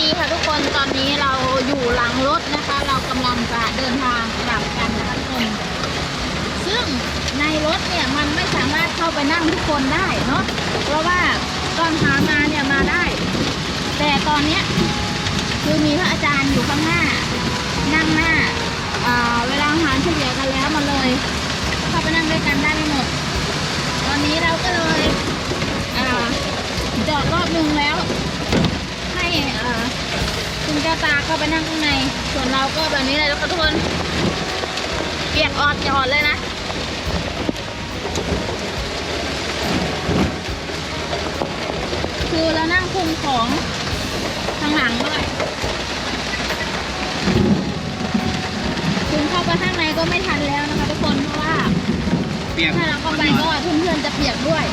ดีค่ะทุกคนตอนนี้เราอยู่หลังรถนะคะ เรากำลังจะเดินทางกลับกันนะคะทุกคน ซึ่งในรถเนี่ยมันไม่สามารถเข้าไปนั่งทุกคนได้เนาะเพราะว่าตอนหามาเนี่ยมาได้ แต่ตอนเนี้ยคือมีพระอาจารย์อยู่ข้างหน้า นั่งหน้าอ่าเวลาอาหารเฉลี่ยกันแล้วมันเลย เข้าไปนั่งด้วยกันได้ไม่หมด ตอนนี้เราก็เลยอ่าจอดรอบหนึงแล้ว ให้อ่า คุณเจ้าตาเข้าไปนั่งข้างใน ส่วนเราก็แบบนี้เลยแล้วก็ทุกคนเปียกออดจอดเลยนะคือเรานั่งคุมของข้างหลังด้วยคุมเข้าไปข้างในก็ไม่ทันแล้วนะคะทุกคนเพราะว่าเปียกถ้าเราเข้าไปก็เพื่อนๆจะเปียกด้วย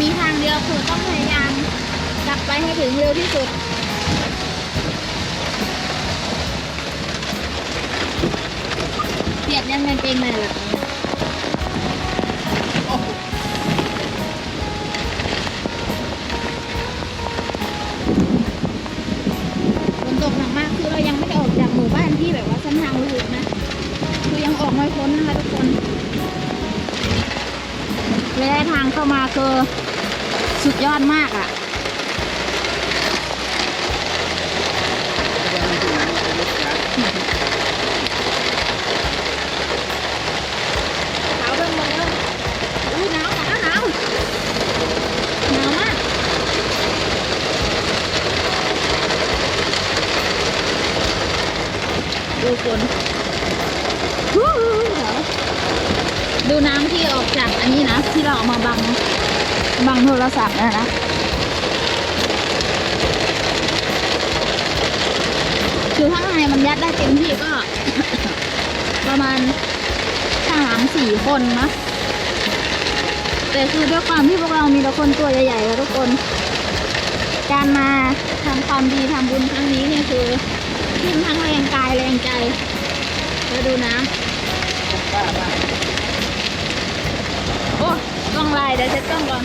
มีทางเดียวคือต้องพยายามับไปให้ถึงเร็วที่สุดเปียกยังเป็นเป็นเลยแบบฝนตกหนักมากคือเรายังไม่ได้ออกจากหมู่บ้านที่แบบว่าเส้นทางลูกนะ คือยังออกไม่พ้นนะคะทุกคนและทางเข้ามาคือสุดยอดมากอะ่ะ หนาวเริ่มมาแล้วอุ้ยหนาวหนาวหนาวหนาวมาก ดูฝนดูน้ำที่ออกจากอันนี้นะ ที่เราเอามาบัง บังโทรศัพท์นะนะคือข้างในมันยัดได้เต็มที่ก็ ประมาณสามสี่คนนะแต่คือด้วยความที่พวกเรามีแต่คนตัวใหญ่ๆแล้วทุกคน การมาทำความดีทำบุญครั้งนี้เนี่ยคือ ขึ้นทั้งแรงกายแรงใจแล้วดูน้ำโอ้กล้องลายเดี๋ยวเช็ดกล้องก่อน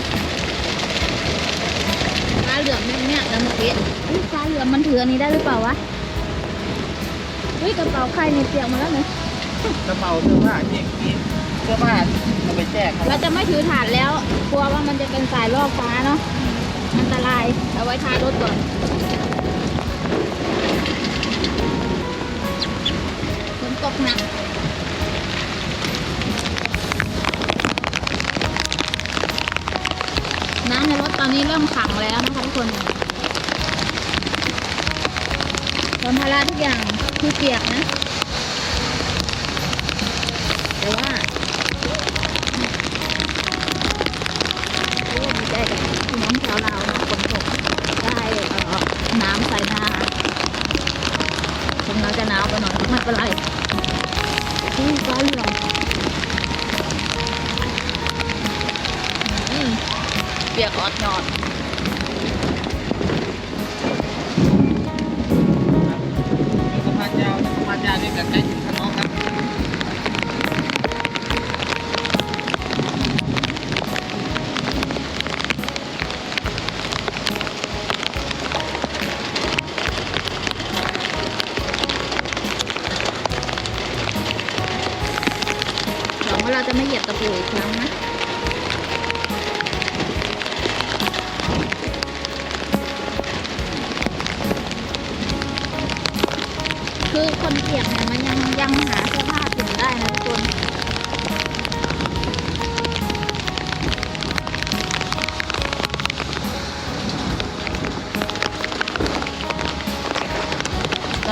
ฟ้าเหลือมเนี่ยเนี่ยแล้วเมื่อกี้อุ๊ยฟ้าเหลือมมันถืออันนี้ได้หรือเปล่าวะเฮ้ยกระเป๋าใครเนี่ยเปียกหมาแล้วเนี่ยกระเป๋าเสื้อผ้าเจ๊กี้เสื้อผ้าเอาไปแจกครับเราจะไม่ถือถาดแล้วกลัวว่ามันจะเป็นสายลอกฟ้าเนาะอันตรายเอาไว้ท้ายรถก่อนฝน ตกหนักน้ำในรถตอนนี้เริ่มขังแล้วนะคะทุกคนสัมภาระทุกอย่างคือเปียกนะ แต่ว่าโอ้ดีใจกับพี่น้องชาวลาวนะฝนตกได้เอ่อน้ำใส่หน้าถึงเราจะหนาวไปหน่อยไม่เป็นไร อู้ฟ้าเหลืองอืมเปียกออดนอน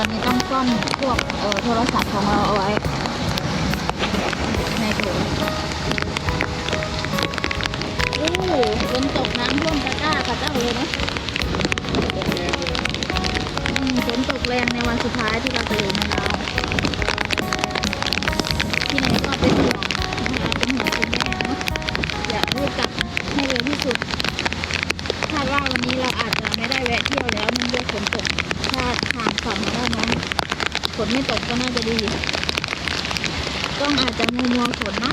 อนนี้ต้องซ่อนพวกเอ่อโทรศัพท์ของเราเอาไว้ในถุงโอ้ฝนตกน้ำท่วมตะกร้ากับเจ้าเลยนะฝนตกแรงในวันสุดท้ายที่เราจะอยู่ในลา ต้องอาจจะมัวมัวๆฝนนะ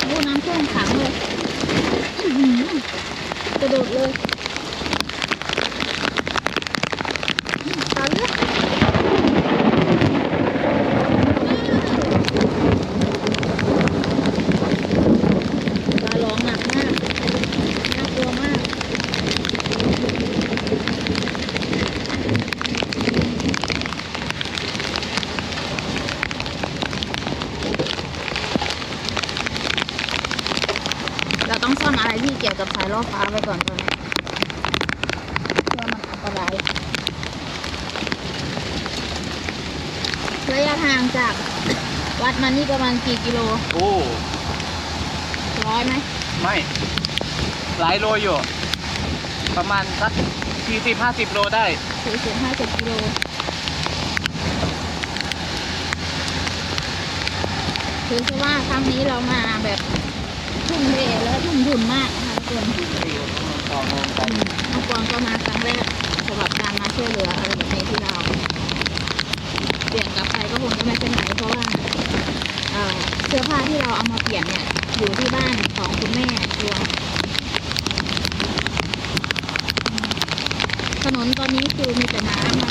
โอ้น้ำท่วมขังเลยกระโดดเลยอืมตามเลือกปลาร้องหนักมาก น่ากลัวมาก เรา ต้องซ่อนอะไรที่เกี่ยวกับสายล่อฟ้าไว้ก่อนตอนนี้เพื่อมันอันตรายระยะทางจากวัดมานี่ประมาณกี่กิโลโอ้ร้อยไหมไม่หลายโลอยู่ ประมาณสักสี่สิบห้าสิบโลได้สี่สิบห้าสิบกิโลถือซะว่าครั้งนี้เรามาแบบ ทุ่มเทและทุ่มทุนมากนะคะทุกคนต่องกันน้องกวางก็มาครั้งแรกสำหรับการมาช่วยเหลืออะไรแบบนี้ที่เราเปลี่ยนกับใครก็คงจะไม่เป็นไหนเพราะว่าเอ่อเสื้อผ้าที่เราเอามาเปลี่ยนเนี่ยอยู่ที่บ้านของคุณแม่ดวถนนตอนนี้คือมีแต่น้ำนะ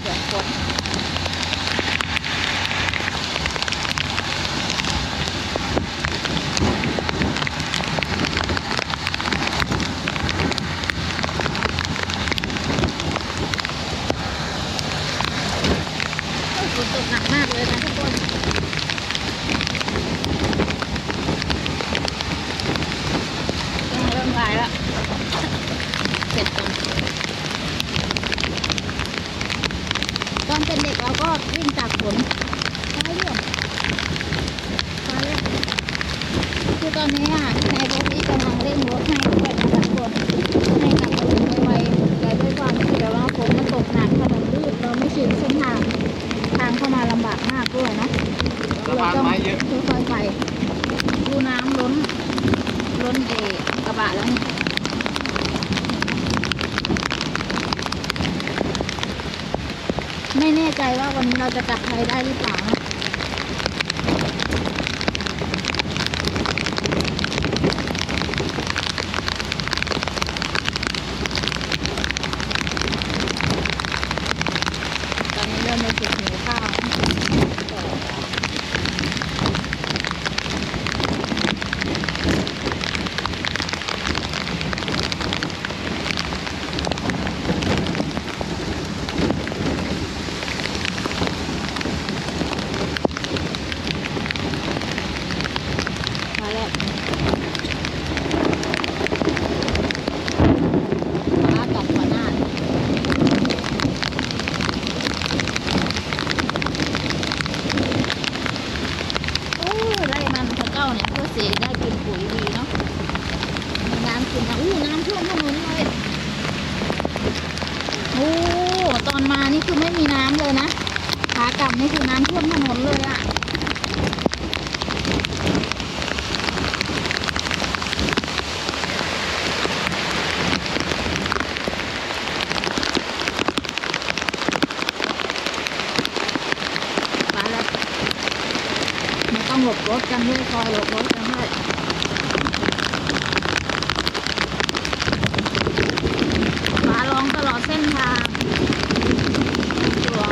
เปียกฝนฝนตกหนักมาก เลยนะทุกคนต้องเริ่มลายแล้วเสร็จก่อนตอนเป็นเด็กเราก็วิ่งจากฝนฟ้าเรื่องฟ้าเรื่องคือตอนนี้อะในรถนี้กำลังเร่งรถให้ด้วยนะคะทุกคนให้กลับมาถึงไวๆแต่ด้วยความที่แบบว่าฝนมันตกหนักถนนลื่นเราไม่ชินเส้นทางทางเข้ามาลำบากมากด้วยเนาะ สะพานไม้เยอะ ค่อยๆไปดูน้ำล้นล้นเอกระแล้วไม่แน่ใจว่าวันนี้เราจะจับใครได้หรือเปล่านะ ตอนนี้เริ่มรู้สึกหิวข้าวมาแล้วฟ้ากับหัวหน้า โอ้ไร่มันพระเจ้าเนี่ยเพื่อเสียได้กินปุ๋ยดีเนาะมีน้ำกินนะอู้น้ำท่วมถนนเลยโอ้ตอนมานี่คือไม่มีน้ำเลยนะขากลับนี่คือน้ำท่วมถนนเลยอะไปแล้วไม่ต้องหลบรถกันด้วยคอยหลบรถกันด้วยฟ้าร้องตลอดเส้นทางตัว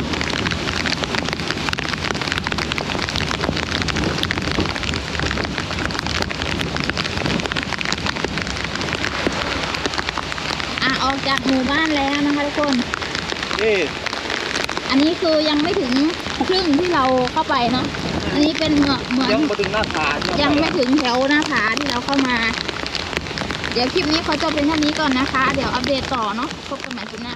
อะออกจากหมู่บ้านแล้วนะคะทุกคน นี่อันนี้คือยังไม่ถึงครึ่งที่เราเข้าไปเนาะ อันนี้เป็นเหมือนเหมือนยังมาถึงหน้าผายังไม่ถึงแถวหน้าผาที่เราเข้ามา เดี๋ยวคลิปนี้ขอจบเป็นเท่านี้ก่อนนะคะ เดี๋ยวอัปเดตต่อเนาะ พบกันใหม่คลิปหน้า